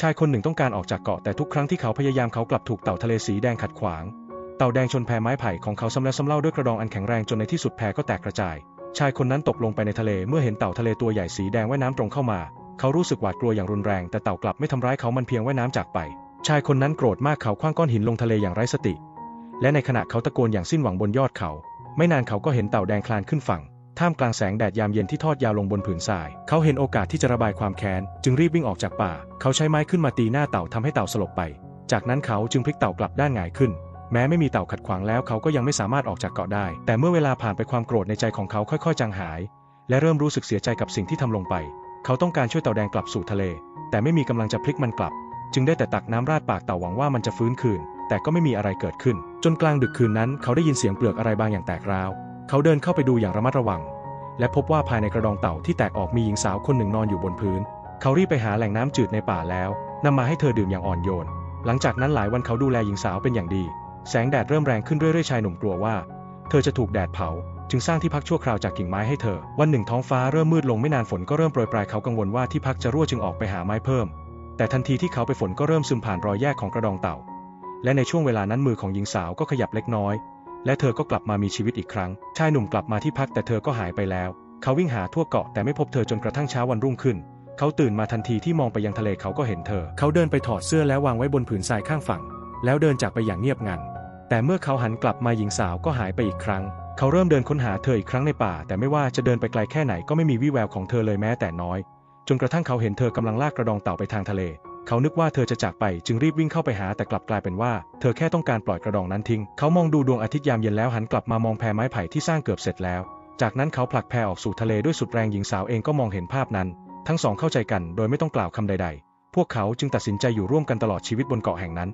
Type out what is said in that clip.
ชายคนหนึ่งต้องการออกจากเกาะแต่ทุกครั้งที่เขาพยายามเขากลับถูกเต่าทะเลสีแดงขัดขวาง เต่าแดงชนแพไม้ไผ่ของเขาซ้ำแล้วซ้ำเล่าด้วยกระดองอันแข็งแรงจนในที่สุดแพก็แตกกระจาย ชายคนนั้นตกลงไปในทะเลเมื่อเห็นเต่าทะเลตัวใหญ่สีแดงว่ายน้ำตรงเข้ามา เขารู้สึกหวาดกลัวอย่างรุนแรงแต่เต่ากลับไม่ทำร้ายเขามันเพียงว่ายน้ำจากไป ชายคนนั้นโกรธมากเขาคว้างก้อนหินลงทะเลอย่างไร้สติ และในขณะเขาตะโกนอย่างสิ้นหวังบนยอดเขา ไม่นานเขาก็เห็นเต่าแดงคลานขึ้นฝั่ง ท่ามกลางแสงแดดยามเย็นที่ทอดยาวลงบนผืนทราย เขาเห็นโอกาสที่จะระบายความแค้น จึงรีบวิ่งออกจากป่า เขาใช้ไม้ขึ้นมาตีหน้าเต่าทำให้เต่าสลบไป จากนั้นเขาจึงพลิกเต่ากลับด้านหงายขึ้น แม้ไม่มีเต่าขัดขวางแล้วเขาก็ยังไม่สามารถออกจากเกาะได้ แต่เมื่อเวลาผ่านไปความโกรธในใจของเขาค่อยๆ จางหาย และเริ่มรู้สึกเสียใจกับสิ่งที่ทำลงไป เขาต้องการช่วยเต่าแดงกลับสู่ทะเล แต่ไม่มีกำลังจะพลิกมันกลับ จึงได้แต่ตักน้ำราดปากเต่าหวังว่ามันจะฟื้นคืน แต่ก็ไม่มีอะไรเกิดขึ้น จนกลางดึกคืนนั้น เขาได้ยินเสียงเปลือกอะไรบางอย่างแตกร้าว เขาเดินเข้าไปดูอย่างระมัดระวัง และพบว่าภายในกระดองเต่าที่แตกออกมีหญิงสาวคนหนึ่งนอนอยู่บนพื้น เขารีบไปหาแหล่งน้ำจืดในป่าแล้วนำมาให้เธอดื่มอย่างอ่อนโยน หลังจากนั้นหลายวันเขาดูแลหญิงสาวเป็นอย่างดี แสงแดดเริ่มแรงขึ้นเรื่อยๆชายหนุ่มกลัวว่า เธอจะถูกแดดเผา จึงสร้างที่พักชั่วคราวจากกิ่งไม้ให้เธอ วันหนึ่งท้องฟ้าเริ่มมืดลงไม่นานฝนก็เริ่มโปรยปลายเขากังวลว่าที่พักจะรั่วจึงออกไปหาไม้เพิ่ม แต่ทันทีที่เขาไปฝนก็เริ่มซึมผ่านรอยแยกของกระดองเต่า และในช่วงเวลานั้นมือของหญิงสาวก็ขยับเล็กน้อย และเธอก็กลับมามีชีวิตอีกครั้ง ชายหนุ่มกลับมาที่พักแต่เธอก็หายไปแล้ว เขาวิ่งหาทั่วเกาะแต่ไม่พบเธอจนกระทั่งเช้าวันรุ่งขึ้น เขาตื่นมาทันทีที่มองไปยังทะเลเขาก็เห็นเธอ เขาเดินไปถอดเสื้อแล้ววางไว้บนผืนทรายข้างฝั่ง แล้วเดินจากไปอย่างเงียบงัน แต่เมื่อเขาหันกลับมาหญิงสาวก็หายไปอีกครั้ง เขาเริ่มเดินค้นหาเธออีกครั้งในป่า แต่ไม่ว่าจะเดินไปไกลแค่ไหนก็ไม่มีวี่แววของเธอเลยแม้แต่น้อย จนกระทั่งเขาเห็นเธอกำลังลากกระดองเต่าไปทางทะเล เขานึกว่าเธอจะจากไปจึงรีบวิ่งเข้าไปหาแต่กลับกลายเป็นว่า เธอแค่ต้องการปล่อยกระดองนั้นทิ้ง เขามองดูดวงอาทิตย์ยามเย็นแล้วหันกลับมามองแพไม้ไผ่ที่สร้างเกือบเสร็จแล้ว จากนั้นเขาผลักแพออกสู่ทะเลด้วยสุดแรงหญิงสาวเองก็มองเห็นภาพนั้น ทั้งสองเข้าใจกันโดยไม่ต้องกล่าวคำใด ๆ พวกเขาจึงตัดสินใจอยู่ร่วมกันตลอดชีวิตบนเกาะแห่งนั้น